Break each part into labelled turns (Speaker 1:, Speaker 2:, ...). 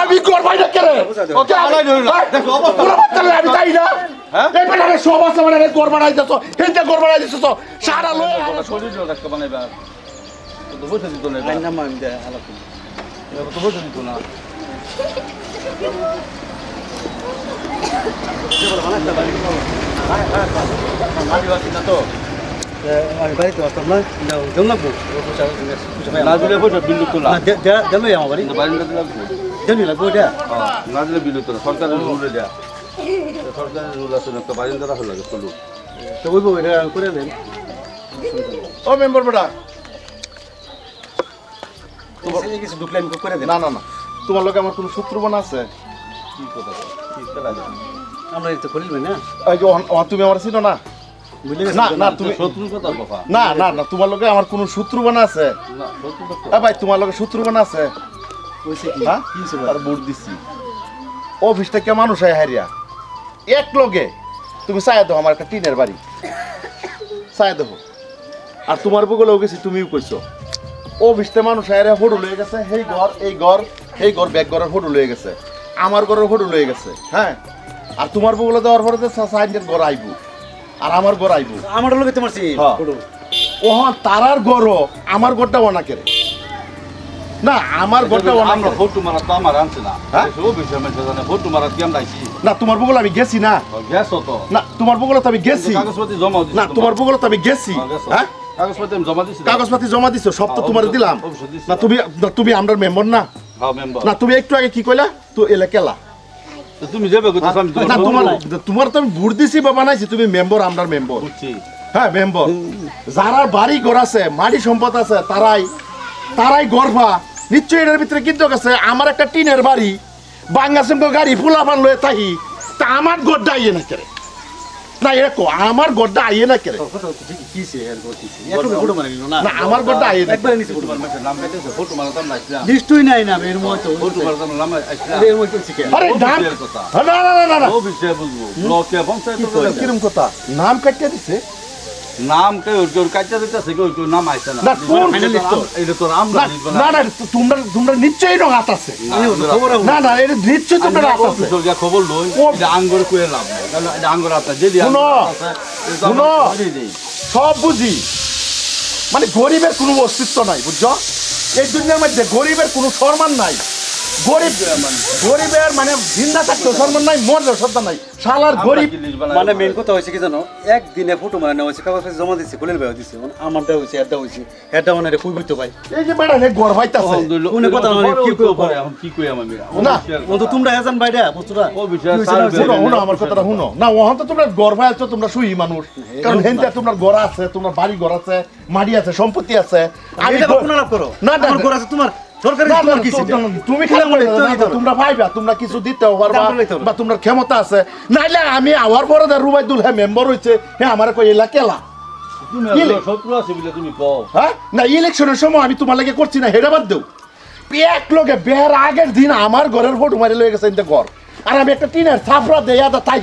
Speaker 1: আমি ঘর বাইরে কেরে
Speaker 2: কত হালাই ধরল দেখো অবস্থা
Speaker 1: আমি তাই না
Speaker 2: হ্যাঁ?
Speaker 1: এই বেটারে সব আছে মানে ঘর বানাই দিছো হেনতে ঘর বানাই দিছো তো সারা লয়ে
Speaker 2: শরীর রাখতে বানাইবা তো বসে দিত না
Speaker 3: নাম আমি দেয় আলাপ।
Speaker 2: তো বসে দিত না তো
Speaker 3: আমি বাড়িতে আসতাম না দেন লাগবো
Speaker 2: না দিলে বসে বিল্লু তোলা
Speaker 3: দেলই আমার বাড়ি
Speaker 2: বাড়ি না লাগবো
Speaker 3: দেনি লাগবো এটা।
Speaker 2: না দিলে সরকারের রুলে দেয়া সরকারের রুল আছে না তো চলুক
Speaker 3: তো এটা করে দেন।
Speaker 1: ও মেম্বার বেটা।
Speaker 3: এই কিছু ঢুকলে করে দেন
Speaker 1: না না না। তোমার লোকে আমার কোনো শত্রু বানা আছে?
Speaker 2: কি কথা
Speaker 3: আমরা না?
Speaker 1: তুমি আমার চিনো না? না না তুমি না না না তোমার লোকে আমার কোনো শত্রু বানা আছে। ভাই তোমার লোকে শত্রু বানা আছে। তার বুট দিছি। অফিস থেকে মানুষ হয় হারিয়া। এক লগে। তুমি চাই দেবো আমার একটা টিনের বাড়ি। চাই দেবো আর তোমার বগলেও গেছি তুমিও কইছো। অফিস থেকে মানুষ হারিয়া ফটো লয়ে গেছে। সেই ঘর এই ঘর এই ঘর ব্যাগ ঘরের ফটো লয়ে গেছে। আমার ঘরের ফটো লয়ে গেছে হ্যাঁ? আর তোমার বগলে দেওয়ার পরে তো সাইডের ঘর আইবো। আর আমার ঘর আইবো।
Speaker 3: আমার লোকে তোমার
Speaker 1: হ্যাঁ। ওহন তারার ঘরও আমার ঘরটা ওনাকে রে না আমার ঘরটা
Speaker 2: আমরা ফটো মারা তো আমার আনছে না।
Speaker 1: হ্যাঁ?
Speaker 2: ও বিষয় মেছে জানে ফটো মারা কি আমরা
Speaker 1: না তোমার বগলে আমি গেছি না।
Speaker 2: গ্যাস তো।
Speaker 1: না তোমার বগলে তো আমি গেছি।
Speaker 2: কাগজপত্র জমা দিছি
Speaker 1: না তোমার। বগলে তো আমি গেছি। হ্যাঁ?
Speaker 2: কাগজপত্র জমা দিছি
Speaker 1: কাগজপাতি জমা দিছো সব তো
Speaker 2: হ্যাঁ,
Speaker 1: তোমার দিলাম। না তুমি না, তুমি আমরা মেম্বার না।
Speaker 2: হ্যাঁ মেম্বার।
Speaker 1: না তুমি একটু আগে কি কইলা? তো এলে কেলা?
Speaker 2: তুমি যাবে
Speaker 1: না
Speaker 2: তোমার
Speaker 1: তোমার তোমার তো আমি ভোট দিছি বা বানাইছি তুমি মেম্বার আমরা মেম্বার। হ্যাঁ মেম্বার। যারা বাড়ি ঘর আছে মাটি সম্পদ আছে তারাই তারাই গর্ভা। নিশ্চয়ই এটার ভিতরে কিন্তু আছে। আমার একটা টিনের বাড়ি। বাঙ্গাসেম গাড়ি ফুলাফান লয়ে থাকি তা আমার গড্ডা আইয়ে না কেরে? না এরকম আমার গড্ডা আইয়ে না কেরে?
Speaker 3: মানে না।
Speaker 1: না আমার গড্ডা আইয়ে না
Speaker 2: আইছিলাম
Speaker 3: লিস্টই নাই না এর মতো
Speaker 1: আরে নাম। না না না না না
Speaker 2: ও বিষয়ে বুঝব ব্লকে পঞ্চায়েত
Speaker 1: কিরম কথা? নাম কাটিয়ে দিছে।
Speaker 2: নাম কে ওর ওর দিতেছে কেউ কেউ নাম আইছে না?
Speaker 1: না,
Speaker 2: এটা তো এটা
Speaker 1: না না না তোমরা তোমরা নিশ্চয়ই রং আছে।
Speaker 3: খবর
Speaker 1: না না এটা নিশ্চয়ই তোমরা রাত আছে।
Speaker 2: অফিসে খবর লই এটা আঙ্গুর কুয়ে লাভ নাই। এটা আঙ্গুর আপনার যদি
Speaker 1: শুনো, শুনো। সব বুঝি। মানে গরিবের কোনো অস্তিত্ব নাই বুঝছ? এই দুনিয়ার মধ্যে গরিবের কোনো সম্মান নাই। গরিব গরিবের মানে জিন্দা থাকতে সম্মান নাই মরলে নাই। শালার গরিব
Speaker 3: মানে মেন কথা হয়েছে কি জানো? একদিনে ফটো মানে নেওয়া হয়েছে কাগজ জমা দিচ্ছে মানে আমারটা হয়েছে হয়েছে এটা মানে কুইবিতে ভাই।
Speaker 1: এই যে বেড়া নে গড় পাইতাছে
Speaker 3: উনি কথা মানে কি পরে?
Speaker 2: এখন কি কই আমি?
Speaker 1: না।
Speaker 3: বন্ধু তোমরা এজন বাইরে বুঝছ
Speaker 2: ও বিষয়ে
Speaker 3: হয়েছে হয়েছে?
Speaker 1: শুনো শুনো আমার কথাটা শুনো। না ওখান তো তোমরা গড় পাইছো তোমরা সুই মানুষ। কারণ হেনতে তোমার ঘর আছে তোমার বাড়ি ঘর আছে মাটি আছে সম্পত্তি আছে।
Speaker 3: আমি এটা
Speaker 1: গড়-
Speaker 3: লাভ করো?
Speaker 1: না,
Speaker 3: আমার ঘর আছে তোমার?
Speaker 1: তুমি
Speaker 3: তোমার
Speaker 1: পাইবা তোমরা কিছু দিতেও পারবা। বা তোমার ক্ষমতা আছে। নাইলে আমি আওয়ার পরে রুবাইদুল হ্যাঁ মেম্বার হ্যাঁ আমার কই এলা কেলা? হ্যাঁ? না ইলেকশনের সময় আমি তোমার লাগে করছি না হেডা বাদ দেও। এক লোকে বের আগের দিন আমার ঘরের ফটো মারি লয়ে গেছে ঘর। আর আমি একটা টিনের থাপড়া দেয়া দা তাই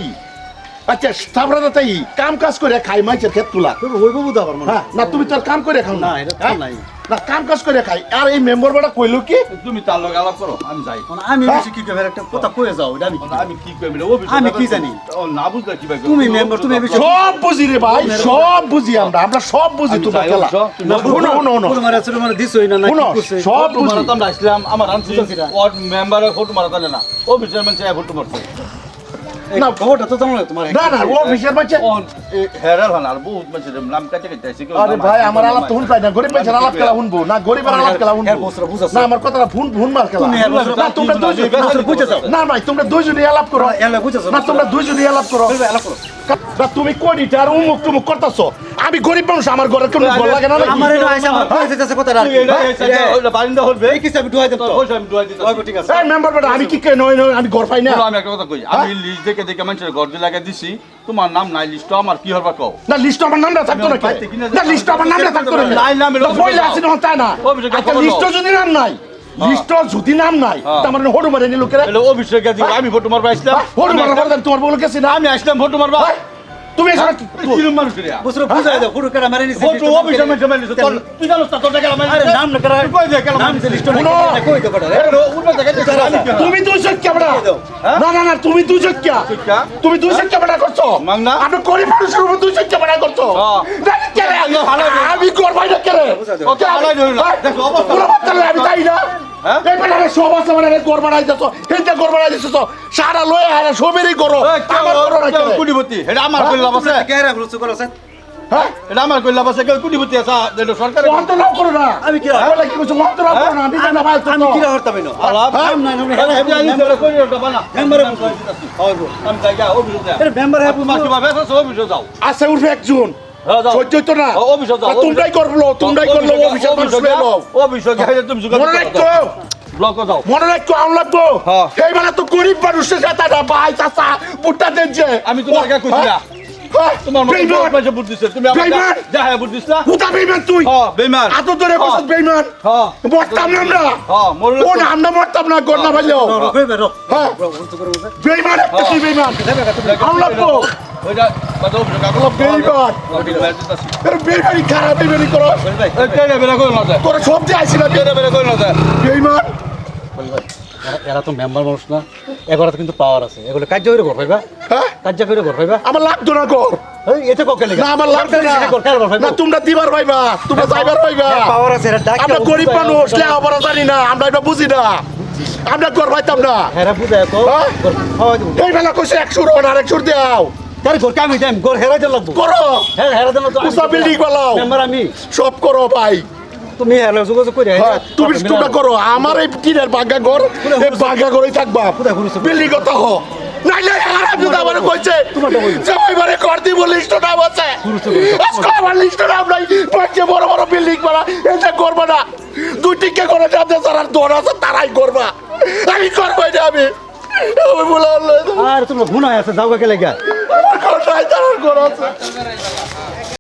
Speaker 1: আচ্ছা থাপড়া তাই কাম কাজ করে খাই মাইছের ক্ষেত তুলা।
Speaker 3: বাবু দাবার মানে
Speaker 1: হ্যাঁ না তুমি তোর কাম করে খাও
Speaker 3: না, এটা
Speaker 1: হ্যাঁ?
Speaker 3: নাই।
Speaker 1: না কাম কাজ করে খাই। আর এই মেম্বার বেটা কইলো কি?
Speaker 2: তুমি তার লগে আলাপ করো আমি যাই।
Speaker 3: মানে আমি
Speaker 1: হ্যাঁ?
Speaker 3: বেশি কি কইবে একটা কথা কয়ে যাও এটা আমি কি
Speaker 2: আমি কি কই ও
Speaker 3: আমি কি জানি?
Speaker 2: ও না বুঝলে কি ভাই
Speaker 3: তুমি member, তুমি বিষয়ে-
Speaker 1: সব বুঝি রে ভাই সব বুঝি আমরা আমরা সব বুঝি তোমার খেলা। না। শুনো শুনো শুনো।
Speaker 3: ফটো মারা মানে দিছই না না
Speaker 1: সব
Speaker 2: ফটো মারা তো আমরা আসলাম আমার আনছি ওর মেম্বারের ফটো মারা জানে না ও বিষয়ের মানুষ ফটো মারছে
Speaker 1: না,
Speaker 3: খবরটা তো না তোমার
Speaker 1: না না ও অফিসের বাচ্চা।
Speaker 2: হেরার হন আর বহুত মানুষের নাম কাটে কাটে
Speaker 1: আরে ভাই আমার আলাপ তো হুন। পাই না গরিব আলাপ খেলা না গরিবের আলাপ খেলা
Speaker 3: বুঝাছো।
Speaker 1: না আমার কথাটা ফোন ফোন মার খেলা
Speaker 3: তুমি এর বছর-
Speaker 1: না তোমরা দুইজন
Speaker 2: না,
Speaker 1: না,
Speaker 3: বুঝে যাও।
Speaker 1: না ভাই তোমরা দুইজনই আলাপ করো। না তোমরা দুইজনই আলাপ করো।
Speaker 3: বলবে করো।
Speaker 1: না তুমি কোডিটা আর উমুক টুমুক করতেছো? আমি গরিব মানুষ আমার ঘরের কোনো ঘর লাগে না
Speaker 3: আমার এটা আইসা আমার কয়ে যেতেছে কথা
Speaker 2: তুই এটা বারিন্দা হলবে।
Speaker 3: এই কিস্তা আমি ডুয়াই দেব তো?
Speaker 2: ওই আমি দুয়াই দিতে
Speaker 3: ওই ঠিক আছে।
Speaker 1: এই মেম্বার বেটা আমি কি কে নয় নয় আমি ঘর পাই না?
Speaker 2: আমি একটা কথা কই। আমি লিস্ট দেখে দেখে মানুষের ঘর দিয়ে লাগা দিছি। তোমার নাম নাই লিস্ট আমার কি হরবা কও?
Speaker 1: না লিস্ট আমার নামটা থাকতো না
Speaker 2: কিনা
Speaker 1: না লিস্ট আমার নামটা থাকতো না
Speaker 2: নাই,
Speaker 1: তো
Speaker 2: অভিযোগ
Speaker 1: আছে না তাই না?
Speaker 2: অভিযোগ দাও,
Speaker 1: আচ্ছা লিস্ট যদি নাম নাই? লিস্ট যদি নাম নাই
Speaker 2: হ্যাঁ।
Speaker 1: তার মানে হড়ু মারে নিল কেরে
Speaker 2: এলে অভিষেক দিব আমি ফটো মারবা আসলাম
Speaker 1: হড়ু মারা পরে তোমার বলে গেছি না
Speaker 2: আমি আসলাম ফটো মারবা
Speaker 1: তুমি
Speaker 2: না
Speaker 3: না
Speaker 2: কেন
Speaker 3: না
Speaker 2: আমি হ্যাঁ?
Speaker 1: না না না
Speaker 2: মাংনা? হ্যাঁ।
Speaker 1: করবাই না কে রে?
Speaker 2: ওকে ভালো করে
Speaker 1: হ্যাঁ?
Speaker 2: দেখো, অবস্থা।
Speaker 1: পুরো বাচ্চা লয়ে আমি তাই না
Speaker 2: হ্যাঁ?
Speaker 1: আছে মানে সারা লয়ে সবেরই করো
Speaker 2: এটা আমার লাভ আছে
Speaker 3: কেরা বুঝছ করো স্যার
Speaker 1: হ্যাঁ
Speaker 2: এটা আমার কইলে লাভ আছে কেউ কুড়িপতি আছে এটা সরকার
Speaker 1: অন্ত করো না
Speaker 3: আমি কি-
Speaker 1: বলে কি করছ অন্ত করো না নিজে না ভাই
Speaker 3: আমি কি হরতাম না
Speaker 2: আলাপ
Speaker 3: নাম নাই নাম নাই
Speaker 2: আমি জানি কই ওটা বানা
Speaker 3: মেম্বারে বুঝছ
Speaker 2: আমি যাই গা অফিসে যা
Speaker 3: মেম্বার হ্যাঁ
Speaker 2: তুমি কি ভাবে আছো অফিসে যাও
Speaker 1: আছে উঠবে একজন
Speaker 2: হ্যাঁ।
Speaker 1: সহ্য হইতো না। তোমরাই করল তোমরাই করল
Speaker 2: গিয়ে তুমি
Speaker 1: মনে রাখতো মনে রাখতো আউন
Speaker 2: হ্যাঁ।
Speaker 1: সেই বেলা তো গরিব মানুষের সাথে না ভাই চাচা বুট্টা দেন
Speaker 2: আমি তোমার আগে কইছি না।
Speaker 1: হ্যাঁ?
Speaker 2: তোমার পয়সা বুট দিছে। তুমি
Speaker 1: বেইমান।
Speaker 2: যা হ্যাঁ বুট দিছ না?
Speaker 1: কোথা বেইমান তুই।
Speaker 2: হ্যাঁ বেইমান।
Speaker 1: এত ধরে কইছিস বেইমান।
Speaker 2: হ্যাঁ।
Speaker 1: মরতাম না আমরা।
Speaker 2: হ্যাঁ মরলে
Speaker 1: ও আমরা মরতাম না গন্না ভাইলেও। হ্যাঁ বেইমান তুই বেইমান। আউন লাগবো এর
Speaker 3: তো মেম্বার মানুষ না। এগুলো কিন্তু পাওয়ার আছে। এগুলো কার্য করে ঘর পাইবা
Speaker 1: হ্যাঁ?
Speaker 3: কার্য করে ঘর পাইবা
Speaker 1: আমার লাগতো না কর।
Speaker 3: এতে কোকে
Speaker 1: না আমার লাগতো না। না তোমরা দিবার পাইবা তোমরা যাইবার পাইবা
Speaker 3: পাওয়ার আছে
Speaker 1: আমরা গরিব মানুষ লেখাপড়া জানি না। আমরা এটা বুঝি না। আমরা গর পাইতাম না
Speaker 3: বুঝায় তো।
Speaker 1: হ্যাঁ? এই বেলা কইছে আর দাও।
Speaker 3: তার কামি টাইম ঘর হেরা দিন লাগবো।
Speaker 1: করো।
Speaker 3: হ্যাঁ হেরা দিন তো
Speaker 1: উষা বিল্ডিং
Speaker 3: মেম্বার আমি।
Speaker 1: সব করো ভাই।
Speaker 3: তুমি হেরা যোগাযোগ করে
Speaker 1: হ্যাঁ, তুমি তোমরা করো। আমার এই টিনের বাগা ঘর এই বাগা ঘরেই থাকবা। বিল্ডিং কথা হ নাইলে খারাপ যদি আমার কইছে কর দিব লিস্ট নাম আছে। আজকে আমার লিস্ট নাম নাই। পাঁচে বড় বড় বিল্ডিং বানা এটা করবা না। দুই টিকে করে যাতে যারা দর আছে তারাই করবা। আমি করবাই না আমি। আমি বলে আল্লাহ
Speaker 3: আর তোমরা গুনায় আছে
Speaker 1: যাওগা গেলে গা